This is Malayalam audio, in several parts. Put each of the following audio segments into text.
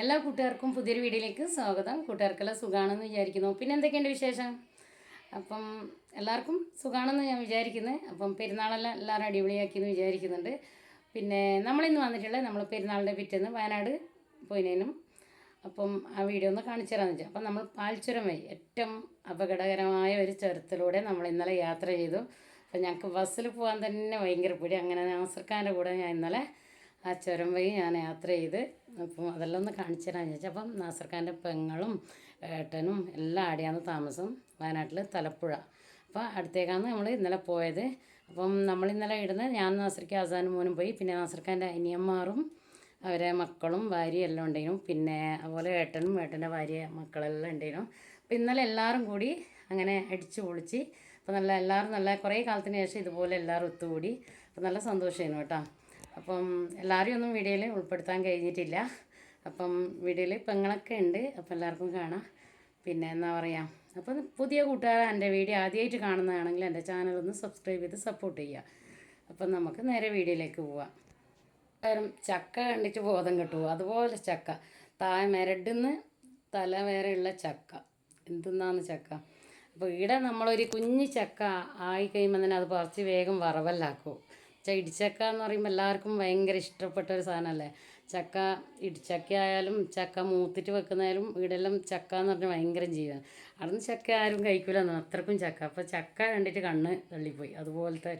എല്ലാ കൂട്ടുകാർക്കും പുതിയൊരു വീഡിയോയിലേക്ക് സ്വാഗതം. കൂട്ടുകാർക്കെല്ലാം സുഖമാണെന്ന് വിചാരിക്കുന്നു. പിന്നെ എന്തൊക്കെയുണ്ട് വിശേഷം? അപ്പം എല്ലാവർക്കും സുഖമാണെന്ന് ഞാൻ വിചാരിക്കുന്നത് അപ്പം പെരുന്നാളെല്ലാം എല്ലാവരും അടിപൊളിയാക്കിയെന്ന് വിചാരിക്കുന്നുണ്ട്. പിന്നെ നമ്മളിന്ന് വന്നിട്ടുള്ളത് നമ്മൾ പെരുന്നാളിന്റെ പിറ്റേന്ന് വയനാട് പോയിനേനും. അപ്പം ആ വീഡിയോ ഒന്ന് കാണിച്ചു തരാമെന്ന് വെച്ചാൽ അപ്പം നമ്മൾ പാൽച്ചുരം വഴി ഏറ്റവും അപകടകരമായ ഒരു ചുരത്തിലൂടെ നമ്മൾ ഇന്നലെ യാത്ര ചെയ്തു. അപ്പം ഞങ്ങൾക്ക് ബസ്സിൽ പോകാൻ തന്നെ ഭയങ്കര പേടി. അങ്ങനെ നാസർഖാന്റെ കൂടെ ഞാൻ ഇന്നലെ ആ ചുരം വഴി ഞാൻ യാത്ര ചെയ്ത് അപ്പം അതെല്ലാം ഒന്ന് കാണിച്ചു തരാമെന്ന് ചോദിച്ചാൽ അപ്പം നാസർഖാന്റെ പെങ്ങളും ഏട്ടനും എല്ലാം ആടെയാണ് താമസം വയനാട്ടിൽ തലപ്പുഴ. അപ്പോൾ അടുത്തേക്കാണ് നമ്മൾ ഇന്നലെ പോയത്. അപ്പം നമ്മൾ ഇന്നലെ ഇടുന്നത് ഞാൻ നാസർക്ക് ആസാനും മോനും പോയി. പിന്നെ നാസർഖാന്റെ അനിയന്മാറും അവരെ മക്കളും ഭാര്യയും എല്ലാം ഉണ്ടായിരുന്നു. പിന്നെ അതുപോലെ ഏട്ടനും ഏട്ടന്റെ ഭാര്യ മക്കളെല്ലാം ഉണ്ടായിരുന്നു. അപ്പം ഇന്നലെ എല്ലാവരും കൂടി അങ്ങനെ അടിച്ചു പൊളിച്ച് അപ്പം നല്ല എല്ലാവരും നല്ല കുറേ കാലത്തിന് ശേഷം ഇതുപോലെ എല്ലാവരും ഒത്തുകൂടി. അപ്പം നല്ല സന്തോഷമായിരുന്നു കേട്ടോ. അപ്പം എല്ലാവരെയും ഒന്നും വീഡിയോയിൽ ഉൾപ്പെടുത്താൻ കഴിഞ്ഞിട്ടില്ല. അപ്പം വീഡിയോയിൽ പെങ്ങളൊക്കെ ഉണ്ട്. അപ്പം എല്ലാവർക്കും കാണാം. പിന്നെ എന്താ പറയുക അപ്പം പുതിയ കൂട്ടുകാർ എന്റെ വീഡിയോ ആദ്യമായിട്ട് കാണുന്നതാണെങ്കിൽ എന്റെ ചാനൽ ഒന്ന് സബ്സ്ക്രൈബ് ചെയ്ത് സപ്പോർട്ട് ചെയ്യുക. അപ്പം നമുക്ക് നേരെ വീഡിയോയിലേക്ക് പോവാം. കാരണം ചക്ക കണ്ടിട്ട് ബോധം കിട്ടുമോ അതുപോലെ ചക്ക. താഴെ മെരടുന്ന് തല വരെയുള്ള ചക്ക. എന്തെന്നാന്ന് ചക്ക? അപ്പോൾ ഇവിടെ നമ്മളൊരു കുഞ്ഞ് ചക്ക ആയി കഴിയുമ്പോൾ തന്നെ അത് കുറച്ച് വേഗം വറവല്ലാക്കും ച ഇടിച്ചക്ക എന്ന് പറയുമ്പോൾ എല്ലാവർക്കും ഭയങ്കര ഇഷ്ടപ്പെട്ട ഒരു സാധനമല്ലേ ചക്ക ഇടിച്ചക്ക ആയാലും ചക്ക മൂത്തിട്ട് വെക്കുന്നതായാലും ഇവിടെല്ലാം ചക്ക എന്ന് പറഞ്ഞാൽ ഭയങ്കര ജീവൻ അവിടുന്ന് ചക്ക ആരും കഴിക്കില്ലെന്ന് അത്രക്കും ചക്ക. അപ്പോൾ ചക്ക കണ്ടിട്ട് കണ്ണ് തള്ളിപ്പോയി. അതുപോലത്തെ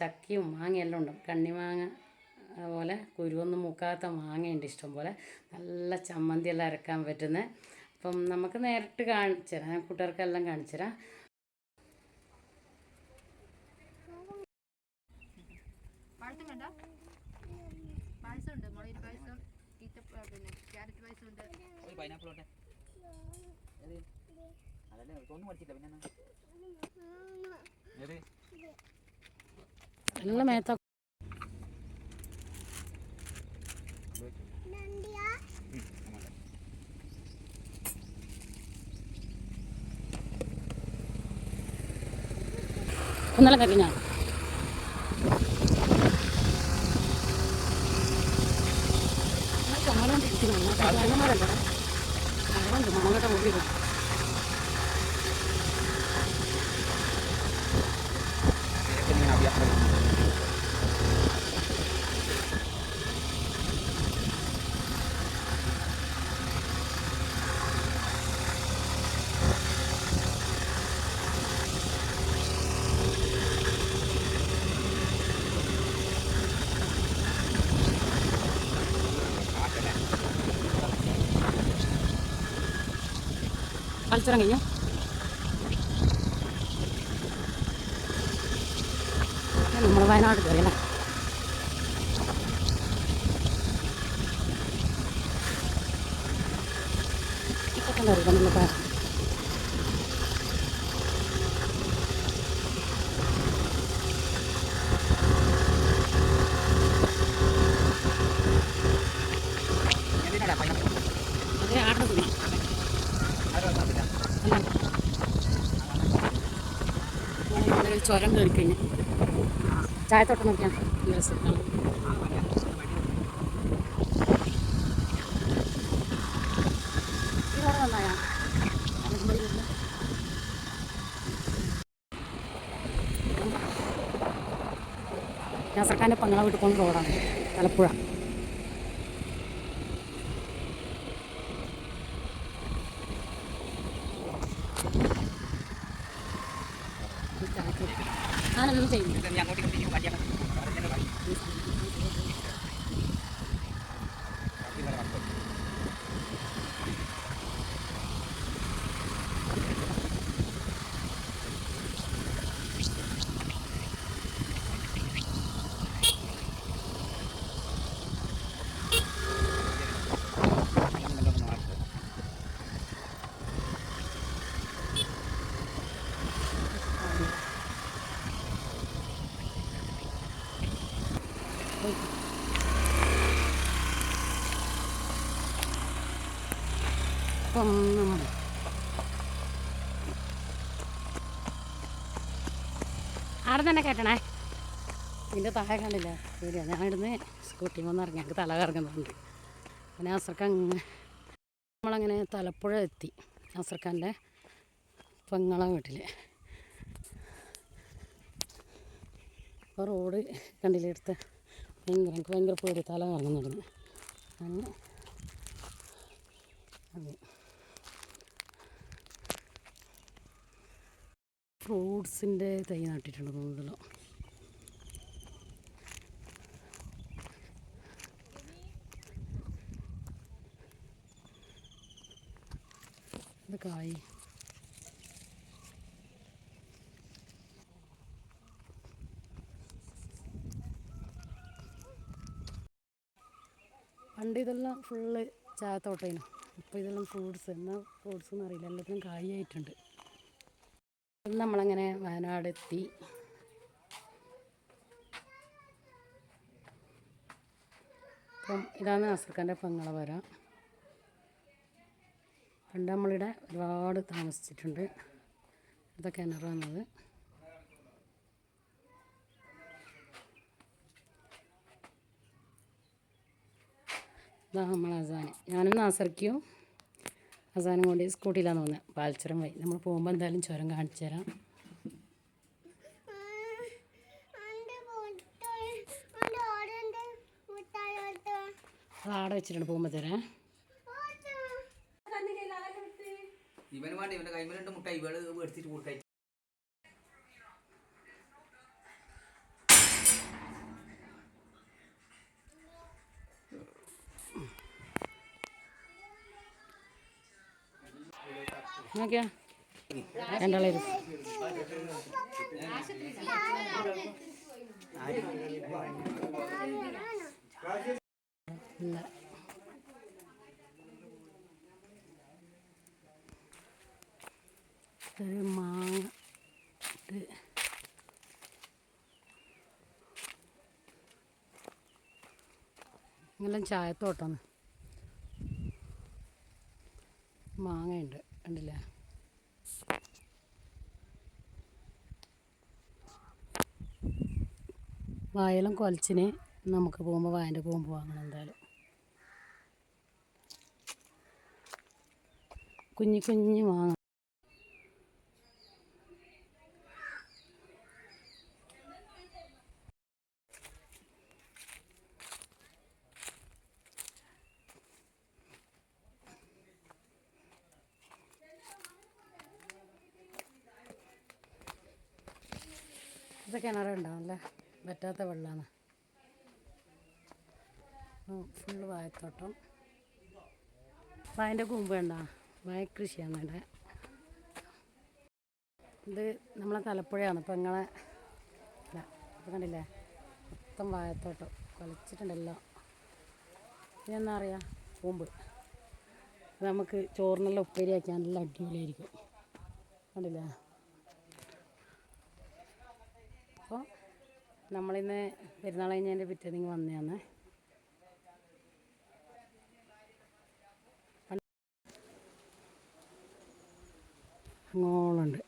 ചക്കയും മാങ്ങയെല്ലാം ഉണ്ടാവും കണ്ണിമാങ്ങ അതുപോലെ കുരുവൊന്നും മുക്കാത്ത മാങ്ങയുണ്ട് ഇഷ്ടം പോലെ. നല്ല ചമ്മന്തിയെല്ലാം അരക്കാൻ പറ്റുന്ന. അപ്പം നമുക്ക് നേരിട്ട് കാണിച്ചു തരാം. ഞാൻ കൂട്ടുകാർക്കെല്ലാം കാണിച്ചു തരാം പായസം വേണ്ട പായസം ഉണ്ട് മുളകിന് പായസം ഈത്ത പിന്നെ ക്യാരറ്റ് പായസം ഉണ്ട് ഒരു പൈനാപ്പിൾ ഉണ്ട് ഏത് അതല്ലേ ഒന്നും പഠിച്ചില്ല പിന്നെ എന്നാ? ഏത് നല്ല മേത്ത ഒന്നല്ല കഴിഞ്ഞാ മണങ്ങട്ട മുടി ഇങ്ങനെ മത്സരം കഴിഞ്ഞു നമ്മൾ വയനാട് കയറിയല്ലേ ഇപ്പൊ കണ്ടറിയാം നമുക്ക് എന്തിനാടാ പൈനാപ്പിൾ അതെ ആടുന്ന തുണി ആരും വന്നില്ല എല്ലാം ഒരു ചുരം കയറി കഴിഞ്ഞു ചായത്തോട്ടം നോക്കിയാൽ ഈ ബസ് ഞാൻ സർക്കാരിന്റെ പങ്ങളെ വീട്ടിൽ പോകുന്ന റോഡാണ്. തലപ്പുഴ ഞാനൊന്നും ചെയ്യുന്നു ഇത് നീ അങ്ങോട്ടും ഇങ്ങോട്ടും ഇങ്ങനെ കാട്ടിയാൽ മതി അതിന്റെ കാര്യം. ഇവിടെ വന്നു. നല്ലോണം മാറ്റി. അപ്പം അവിടെ തന്നെ കേട്ടണേ ഇതിന്റെ താഴെ കണ്ടില്ല? ശരിയാ ഞാൻ ഇവിടുന്ന് സ്കൂട്ടി വന്ന് ഇറങ്ങി. ഞങ്ങൾക്ക് തല കറങ്ങുന്നുണ്ട്. പിന്നെ അസർക്കാൻ നമ്മളങ്ങനെ തലപ്പുഴ എത്തി. അസർക്കാന്റെ പെങ്ങളെ വീട്ടിൽ അപ്പോൾ റോഡ് കണ്ടില്ലേ എടുത്ത്? ഭയങ്കര എനിക്ക് ഭയങ്കര പേടി. തല കറങ്ങുന്നുണ്ട്. അങ്ങനെ അതെ. ഫ്രൂട്ട്സിന്റെ തൈ നട്ടിട്ടുണ്ട് കൂടുതലും. ഇത് കായ്. പണ്ട് ഇതെല്ലാം ഫുള്ള് ചായത്തോട്ടേനു ഇപ്പോൾ ഇതെല്ലാം ഫ്രൂട്ട്സ് എന്നാൽ ഫ്രൂട്ട്സ് എന്ന് അറിയില്ല എല്ലാത്തിനും കായായിട്ടുണ്ട്. അപ്പം നമ്മളങ്ങനെ വയനാടെത്തി. അപ്പം ഇതാണ് നാസർക്കാന്റെ പെങ്ങളെ വര. പണ്ട് നമ്മളിവിടെ ഒരുപാട് താമസിച്ചിട്ടുണ്ട്. ഇതൊക്കെ കിണറാണത്. ഇതാ നമ്മൾ അസാൻ ഞാനും നാസർക്കും അസാനും കൊണ്ട് സ്കൂട്ടിയിലാണ് പോകുന്നത് പാൽച്ചുരം വഴി നമ്മൾ പോകുമ്പോൾ എന്തായാലും ചുരം കാണിച്ചു തരാം. ആടെ വെച്ചിട്ടുണ്ട് പോകുമ്പോൾ തരാം ഇവന് വേണ്ട ഇവന്റെ കൈമലുണ്ട് മുട്ട. ഇവൾ എടുത്തിട്ട് കൊടുക്കായി നോക്കിയാ? മാങ്ങ. ഇട്ട് ഇങ്ങനെ ചായത്തോട്ടാണ്. മാങ്ങയുണ്ട്. കണ്ടില്ലേ വായലും കൊലച്ചിന് നമുക്ക് പോകുമ്പോൾ വായന്റെ പോകുമ്പോൾ വാങ്ങണം എന്തായാലും. കുഞ്ഞു കുഞ്ഞു മാങ്ങ ഇത് കിണറുണ്ടാവും അല്ലേ പറ്റാത്ത വെള്ളമാണ് ഫുള്ള് വായത്തോട്ടം വായന്റെ കൂമ്പ് വേണ്ട വായ കൃഷിയാണ് ഇവിടെ. ഇത് നമ്മളെ തലപ്പുഴയാണ്. ഇപ്പം ഇങ്ങനെ ഇപ്പം കണ്ടില്ലേ? മൊത്തം വായത്തോട്ടം കൊലച്ചിട്ടുണ്ടല്ലോ. ഇതെന്നാ അറിയാം കൂമ്പ്. നമുക്ക് ചോറിനെല്ലാം ഉപ്പേരിയാക്കി നല്ല അടിപൊളിയായിരിക്കും. കണ്ടില്ലേ അപ്പോൾ നമ്മളിന്ന് പെരുന്നാൾ കഴിഞ്ഞതിന്റെ പിറ്റേന്ന് വന്നതാണ്. അങ്ങോളുണ്ട്.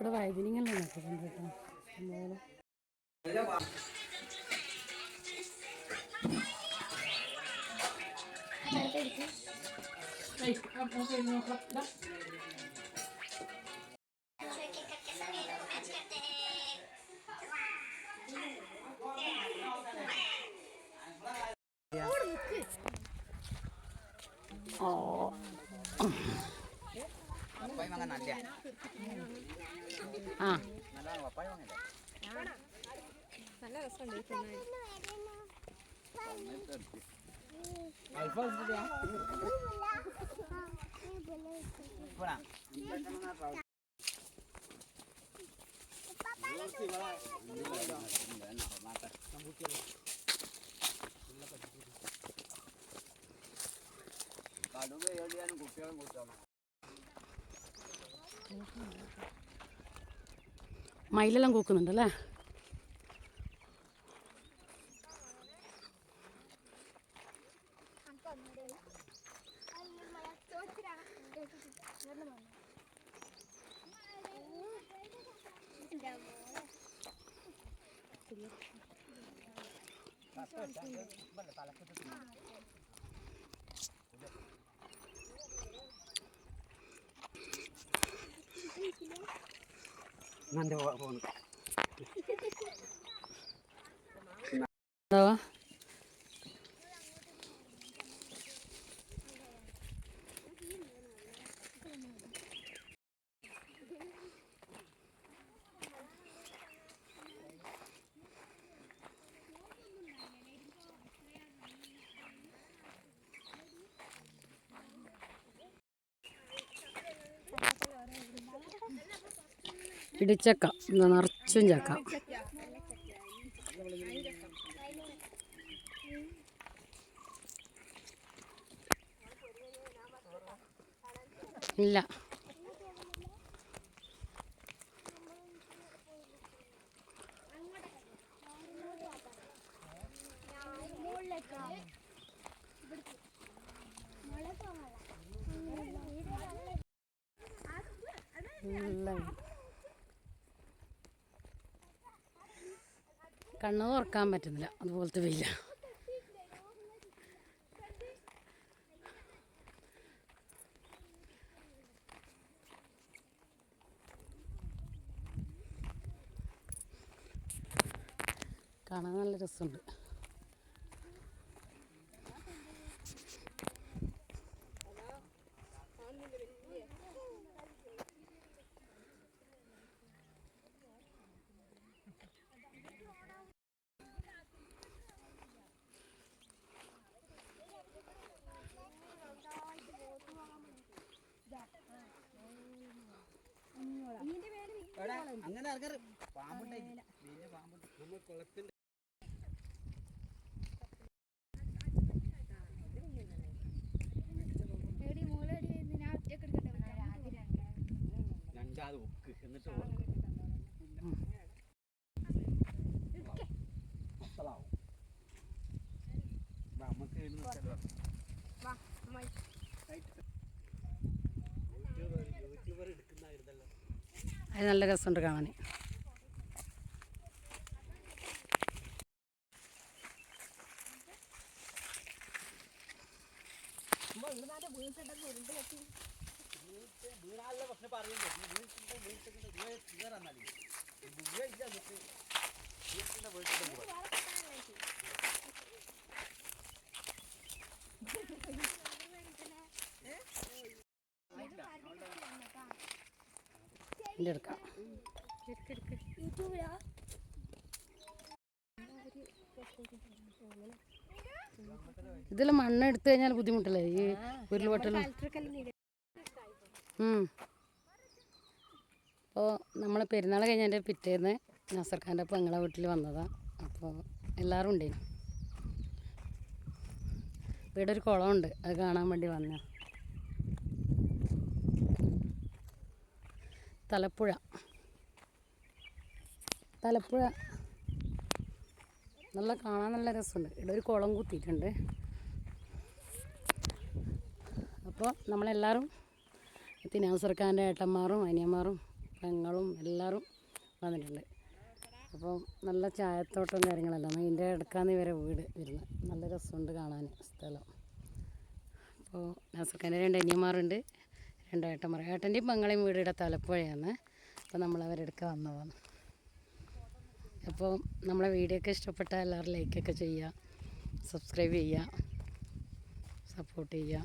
ഇവിടെ വൈദ്യുതിങ്ങളെ നട്ടിട്ടുണ്ട് കേട്ടോ ഇഷ്ടംപോലെ ഓ പപ്പായ വാങ്ങാൻ നല്ല ആ നല്ലതാണ് പപ്പായ വാങ്ങല്ലേ നല്ല രസമുണ്ട് തിന്നാൻ ഇവിടെ കടുവ എവിടെയാണ് കുട്ടികളും കുട്ടികളും മയിലെല്ലാം കൂക്കുന്നുണ്ടല്ലേ? എന്റെ പോകുന്നു എന്തോ ഇടിച്ചക്ക. നിറച്ചും ചക്ക. ഇല്ല നല്ല കണ്ണ് തുറക്കാൻ പറ്റുന്നില്ല. അതുപോലത്തെ വെയില കാണാൻ നല്ല രസമുണ്ട് അങ്ങനെ ഇറങ്ങാറ് പാമ്പുണ്ടായി വലിയ പാമ്പുണ്ട്. നമ്മൾ കുളത്തിന്റെ രണ്ടാത് ഒക്ക്. എന്നിട്ട് അത് നല്ല രസമുണ്ട് കാണാൻ. വീട്ടിന്റെ എന്റെ എടുക്കാം ഇതിൽ മണ്ണ് എടുത്തു കഴിഞ്ഞാൽ ബുദ്ധിമുട്ടല്ലേ? ഈ ഉരുൾപൊട്ടലും. അപ്പോൾ നമ്മൾ പെരുന്നാൾ കഴിഞ്ഞതിന്റെ പിറ്റേന്ന് നസർഖാന്റെ പെങ്ങളെ വീട്ടിൽ വന്നതാണ് അപ്പോൾ എല്ലാവരും ഉണ്ടേ ഇവിടെ ഒരു കുളമുണ്ട്. അത് കാണാൻ വേണ്ടി വന്ന തലപ്പുഴ. തലപ്പുഴ. നല്ല കാണാൻ നല്ല രസമുണ്ട്. ഇവിടെ ഒരു കുളം കുത്തിയിട്ടുണ്ട്. അപ്പോൾ നമ്മളെല്ലാവരും തിനാസർക്കാന്റെ ഏട്ടന്മാരും അനിയന്മാരും പെങ്ങളും എല്ലാവരും വന്നിട്ടുണ്ട്. അപ്പോൾ നല്ല ചായത്തോട്ടം കാര്യങ്ങളെല്ലാം. ഇതിന്റെ ഇടക്കാന്ന് ഇവരെ വീട് വരുന്നത്. നല്ല രസമുണ്ട് കാണാൻ സ്ഥലം. അപ്പോൾ നാസർക്കാന്റെ രണ്ട് അനിയന്മാരുണ്ട്. രണ്ട് ഏട്ടന്മാർ ഏട്ടന്റെയും പെങ്ങളെയും വീടിയുടെ തലപ്പുഴയാണ്. അപ്പോൾ നമ്മൾ അവരെടുക്ക വന്നതാണ് അപ്പോൾ നമ്മളെ വീഡിയോ ഒക്കെ ഇഷ്ടപ്പെട്ടാൽ എല്ലാവരും ലൈക്കൊക്കെ ചെയ്യുക സബ്സ്ക്രൈബ് ചെയ്യുക സപ്പോർട്ട് ചെയ്യുക.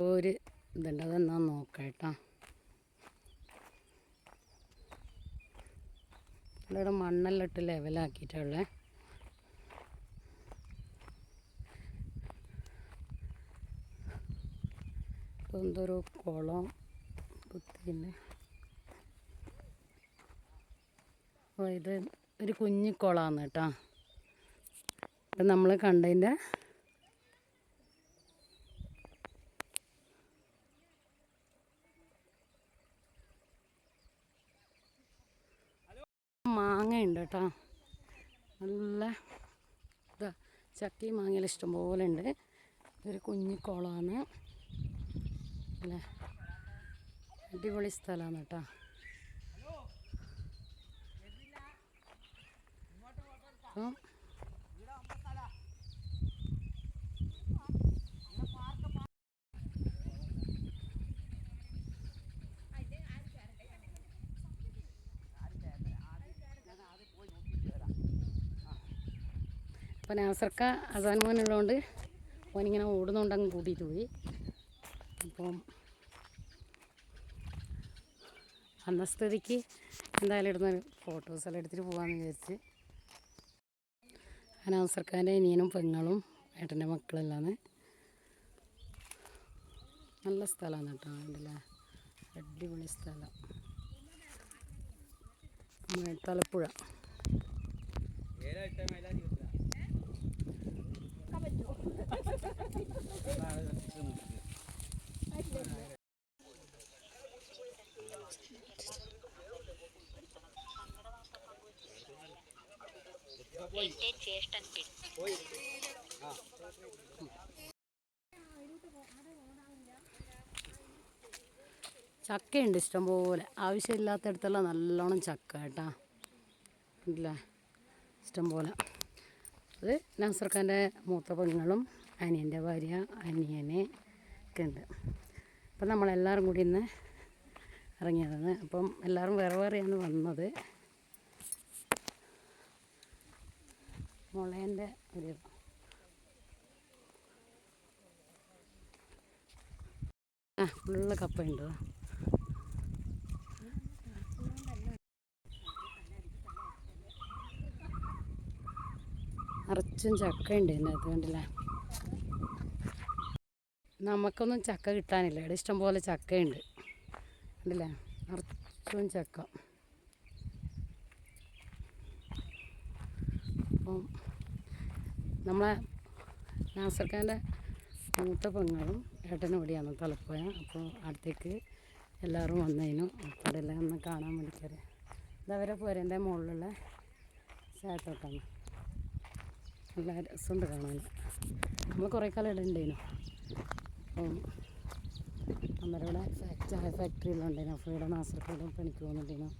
ഒരു ഇതുണ്ട് അതെന്നാ നോക്കാം കേട്ടോ. ഇവിടെ മണ്ണെല്ലാം ഇട്ട് ലെവലാക്കിയിട്ടുള്ളേ എന്തൊരു കുളം കുത്തിന്റെ ഇത് ഒരു കുഞ്ഞി കുളമാണ് കേട്ടോ. ഇത് നമ്മൾ കണ്ടതിന്റെ മാങ്ങയുണ്ട് കേട്ടോ. നല്ല ഇതാ ചക്കി മാങ്ങയിൽ ഇഷ്ടംപോലെ ഉണ്ട്. ഇതൊരു കുഞ്ഞു അല്ലേ? അടിപൊളി സ്ഥലമാണ് കേട്ടോ. അപ്പം അപ്പം നാസർക്ക അസാൻ മോനുള്ളതുകൊണ്ട് ഓനിങ്ങനെ ഓടുന്നുകൊണ്ട് അങ്ങ് കൂട്ടിയിട്ട് പോയി. അപ്പം അന്ന സ്ഥിതിക്ക് എന്തായാലും ഇടുന്ന ഫോട്ടോസ് എല്ലാം എടുത്തിട്ട് പോകാമെന്ന് വിചാരിച്ച് അനാസർക്കാന്റെ അനിയനും പെങ്ങളും ഏട്ടന്റെ മക്കളെല്ലാം നല്ല സ്ഥലമാണ് കേട്ടോ അതിലെ അടിപൊളി സ്ഥലം. ഉം, ഇഷ്ടം ചക്കയുണ്ട് ഇഷ്ടംപോലെ. ആവശ്യമില്ലാത്തടത്തെല്ലാം നല്ലോണം ചക്ക കേട്ടാ. ഇല്ല? ഇഷ്ടംപോലെ. അത് നാസർഖാന്റെ മൂത്ത പെങ്ങളും അനിയന്റെ ഭാര്യ അനിയനെ ഒക്കെ ഉണ്ട്. അപ്പം നമ്മളെല്ലാവരും കൂടി ഇന്ന് ഇറങ്ങിയതാണ്. അപ്പം എല്ലാവരും വേറെ വേറെയാണ് വന്നത്. മുളേന്റെ ഒരു ആ ഫുള്ള് കപ്പയുണ്ട്. നിറച്ചും ചക്കയുണ്ട് അതിനകത്ത് കണ്ടില്ലേ? നമുക്കൊന്നും ചക്ക കിട്ടാനില്ല. ഇവിടെ ഇഷ്ടംപോലെ ചക്കയുണ്ട്. കണ്ടില്ലേ? നിറച്ചും ചക്ക. അപ്പം നമ്മളെ നാസർക്കാന്റെ മൂത്ത പെങ്ങളും ഏട്ടനും ഇവിടെയാണ് തലപ്പോയ അപ്പോൾ അടുത്തേക്ക് എല്ലാവരും വന്നതിനും ഇവിടെ എല്ലാം ഒന്ന് കാണാൻ വേണ്ടിക്കറി ഇതവരെ പോരേന്റെ മുകളിലുള്ള ചായത്തോട്ടാണ് നല്ല രസമുണ്ട് കാണാൻ. നമ്മൾ കുറേ കാലം ഇവിടെ ഉണ്ടായിരുന്നു അപ്പം ഫാക്ടറി ചായ ഫാക്ടറിയിലുണ്ടായിരുന്നു ഇവിടെ നാസർക്കോടും പണിക്ക് പോകുന്നുണ്ടായിരുന്നു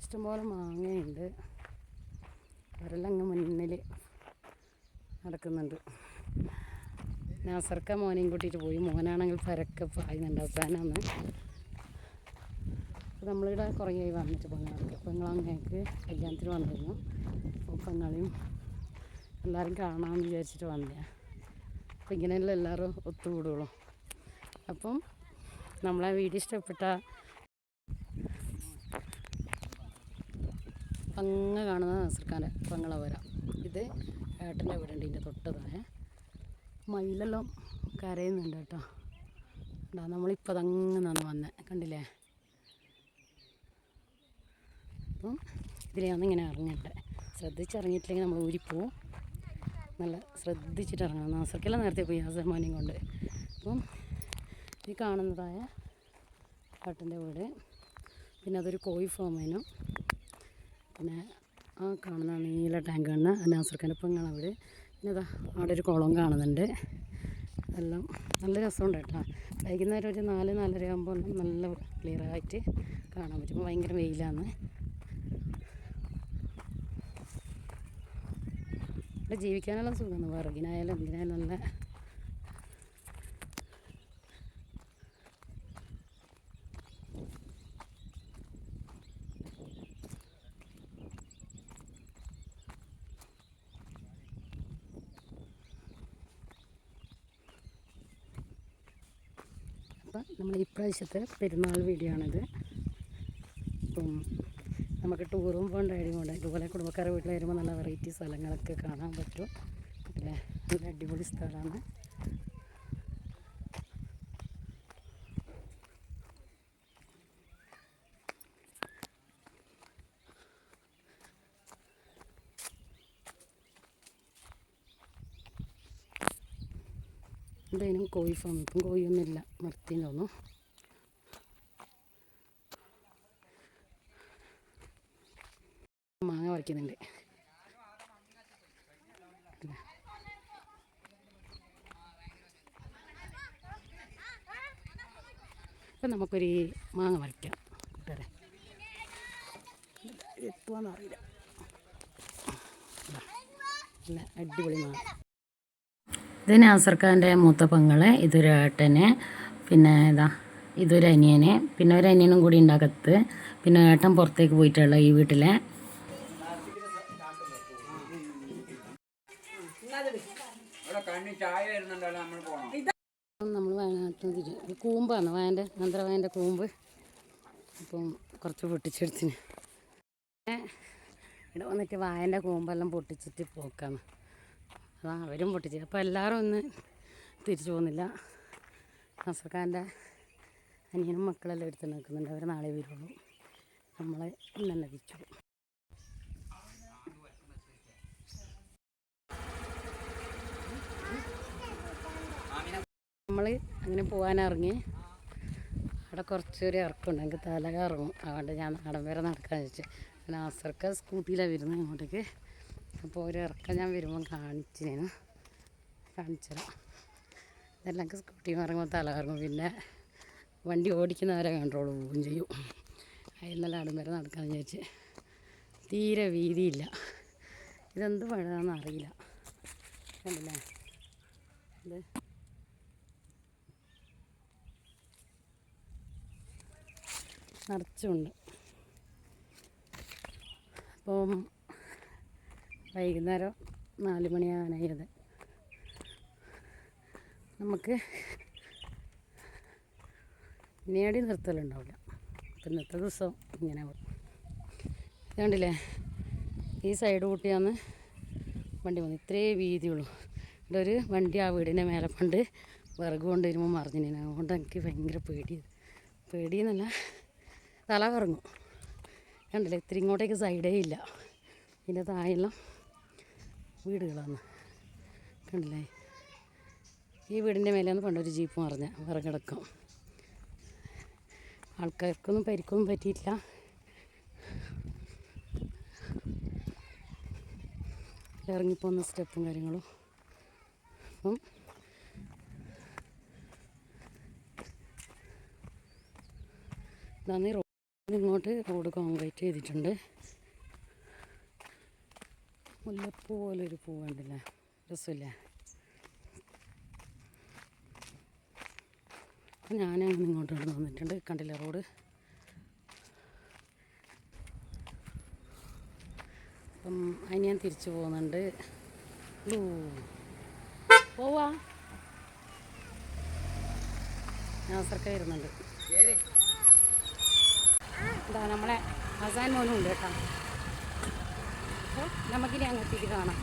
ഇഷ്ടംപോലെ മാങ്ങയുണ്ട്. അവരെല്ലാം അങ്ങ് മുന്നിൽ നടക്കുന്നുണ്ട്. നാസർക്ക മോനെയും കൂട്ടിയിട്ട് പോയി. മോനാണെങ്കിൽ പരക്കെ പായുന്നുണ്ട് അവസാനമാണ് അപ്പോൾ നമ്മളിവിടെ കുറേ ആയി വന്നിട്ട് പെങ്ങളൊക്കെ പെങ്ങളങ്ങേക്ക് കല്യാണത്തിന് വന്നിരുന്നു. അപ്പോൾ പെങ്ങളെയും എല്ലാവരും കാണാമെന്ന് വിചാരിച്ചിട്ട് വന്നതാണ് അപ്പോൾ ഇങ്ങനെയല്ല എല്ലാവരും ഒത്തുകൂടുള്ളൂ. അപ്പം നമ്മളെ വീഡിയോ ഇഷ്ടപ്പെട്ട പങ്ങ കാണുന്ന നസർക്കാന്റെ പങ്ങള വരാം. ഇത് ഏട്ടന്റെ വീടുണ്ട് ഇതിന്റെ തൊട്ട് താഴെ മയിലെല്ലാം കരയുന്നുണ്ട് കേട്ടോ. ഉണ്ടാ നമ്മളിപ്പോൾ അതങ്ങനെ വന്നത് കണ്ടില്ലേ? അപ്പം ഇതിലെയാണ് ഇങ്ങനെ ഇറങ്ങട്ടെ. ശ്രദ്ധിച്ചിറങ്ങിയിട്ടില്ലെങ്കിൽ നമ്മൾ ഊരിപ്പോവും. നല്ല ശ്രദ്ധിച്ചിട്ട് ഇറങ്ങണം നാസർക്കെല്ലാം നേരത്തെ പോയി ആസമാനെയും കൊണ്ട്. അപ്പം ഈ കാണുന്നതായ കാട്ടിന്റെ വീട്. പിന്നെ അതൊരു കോഴി ഫാമേനും പിന്നെ ആ കാണുന്ന നീല ടാങ്ക് കാണുന്ന നാസർഖാന്റെ പെങ്ങളെ വീട്. പിന്നെ അതാ അവിടെ ഒരു കുളം കാണുന്നുണ്ട്. എല്ലാം നല്ല രസമുണ്ട് കേട്ടോ. വൈകുന്നേരം ഒരു നാല് നാലര ആകുമ്പോൾ നല്ല ക്ലിയറായിട്ട് കാണാൻ പറ്റും. ഭയങ്കര വെയിലാണ്. ഇവിടെ ജീവിക്കാനെല്ലാം സുഖമാണ്. വിറകിനായാലും എന്തിനായാലും നല്ല അപ്പം നമ്മൾ ഇപ്രാവശ്യത്തെ പെരുന്നാൾ വീഡിയോ ആണിത്. അപ്പം നമുക്ക് ടൂറും പോകേണ്ട കൊണ്ട് ഇതുപോലെ കുടുംബക്കാരെ വീട്ടിൽ വരുമ്പോൾ നല്ല വെറൈറ്റി സ്ഥലങ്ങളൊക്കെ കാണാൻ പറ്റും. പിന്നെ നല്ല അടിപൊളി സ്ഥലമാണ്. എന്തായാലും കോഴി ഫാം ഇപ്പം കോഴിയൊന്നുമില്ല നിർത്തി തോന്നുന്നു. കളിക്കുന്നുണ്ട് ഇപ്പം നമുക്കൊരു മാങ്ങ മറിക്കാം കൂട്ടുകാരെ എത്തുവാന്ന് അറിയില്ല. നല്ല അടിപൊളി മാങ്ങ. ഇത് നാസർഖാന്റെ മൂത്ത പെങ്ങളെ ഇതൊരു ഏട്ടന് പിന്നെ ഇതാ ഇതൊരു അനിയന് പിന്നെ ഒരു അനിയനും കൂടി ഉണ്ടാക്കത്ത് പിന്നെ ഏട്ടൻ പുറത്തേക്ക് പോയിട്ടുള്ള ഈ വീട്ടിലെ നമ്മൾ പോകണം നമ്മൾ വയനാട്ടിൽ തിരി കൂമ്പാണ് വയന്റെ നന്ദവയന്റെ കൂമ്പ്. അപ്പം കുറച്ച് പൊട്ടിച്ചെടുത്തിന്. ഇവിടെ വന്നിട്ട് വായന്റെ കൂമ്പെല്ലാം പൊട്ടിച്ചിട്ട് പോക്കാണ്. അതാ അവരും പൊട്ടിച്ച്. അപ്പോൾ എല്ലാവരും ഒന്ന് തിരിച്ചു പോകുന്നില്ല. നസർക്കാന്റെ അനിയനും മക്കളെല്ലാം എടുത്ത് നിൽക്കുന്നുണ്ട് അവർ നാളെ വരുള്ളൂ. നമ്മളെ ഇന്ന് തന്നെ തിരിച്ചു നമ്മൾ അങ്ങനെ പോകാനിറങ്ങി അവിടെ കുറച്ചൊരു ഇറക്കമുണ്ട്. എനിക്ക് തല കറങ്ങും അതുകൊണ്ട് ഞാൻ നാടൻ വരെ നടക്കാൻ വെച്ചു പിന്നെ അസർക്ക് സ്കൂട്ടിയിലാണ് വരുന്നത് ഇങ്ങോട്ടേക്ക് അപ്പോൾ ഒരു ഇറക്കം ഞാൻ വരുമ്പം ഞാൻ കാണിച്ചുതരാം ഇതെല്ലാം എനിക്ക് സ്കൂട്ടി ഇറങ്ങുമ്പോൾ തല കറങ്ങും പിന്നെ വണ്ടി ഓടിക്കുന്നവരെ കൺട്രോൾ പോവുകയും ചെയ്യും. അതിൽ നാടൻ വരെ നടക്കാമെന്ന് വിചാരിച്ച്. തീരെ വീതിയില്ല. ഇതെന്ത് പഴമാണെന്ന് അറിയില്ല. കണ്ടില്ലേ? നിറച്ചുണ്ട്. അപ്പം വൈകുന്നേരം നാല് മണിയാകാനായത് നമുക്ക് നേടി നിർത്തലുണ്ടാവില്ല അപ്പം ഇന്നത്തെ ദിവസം ഇങ്ങനെ കണ്ടില്ലേ ഈ സൈഡ് കൂട്ടിയാന്ന് വണ്ടി വന്നു ഇത്രേ വീതിയുള്ളൂ. ഇവിടെ ഒരു വണ്ടി ആ വീടിന്റെ മേലെ പണ്ട് വിറക് കൊണ്ട് വരുമ്പോൾ മറിഞ്ഞിന്. അതുകൊണ്ട് എനിക്ക് ഭയങ്കര പേടിയത് പേടിയെന്നല്ല. തല കറങ്ങും. കണ്ടില്ലേ? ഇത്തിരി ഇങ്ങോട്ടേക്ക് സൈഡേ ഇല്ല. ഇതിന്റെ താഴെല്ലാം വീടുകളാണ്. കണ്ടില്ലേ? ഈ വീടിന്റെ മേലെയാണ് പണ്ടൊരു ജീപ്പ് മറിഞ്ഞ വിറകിടക്കം. ആൾക്കാർക്കൊന്നും പരിക്കൊന്നും പറ്റിയിട്ടില്ല. ഇറങ്ങിപ്പോകുന്ന സ്റ്റെപ്പും കാര്യങ്ങളും. അപ്പം റോഡ് ഇങ്ങോട്ട് റോഡ് കോൺക്രീറ്റ് ചെയ്തിട്ടുണ്ട്. മുല്ലപ്പൂ പോലൊരു പൂ കണ്ടില്ലേ? രസമില്ലേ? അപ്പം ഞാനങ്ങനെ ഇങ്ങോട്ട് കൊണ്ട് വന്നിട്ടുണ്ട്. കണ്ടില്ല റോഡ്? അപ്പം അതിന് ഞാൻ തിരിച്ചു പോകുന്നുണ്ട്. പോവാ. പോവാ സർക്കാർ വരുന്നുണ്ട് ഇതാ നമ്മളെ ഹസാൻ മോനും ഉണ്ട് കേട്ടോ. അപ്പോൾ നമുക്കിനി അങ്ങോട്ടേക്ക് കാണാം.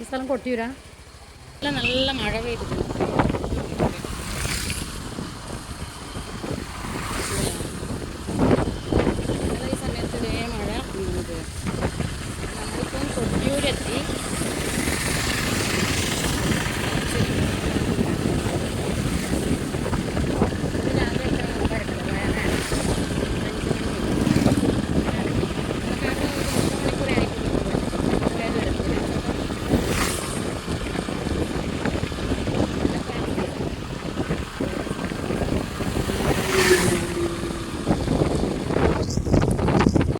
ഈ സ്ഥലം കൊട്ടിയൂരാ നല്ല നല്ല മഴ പെയ്തിട്ടുണ്ട്.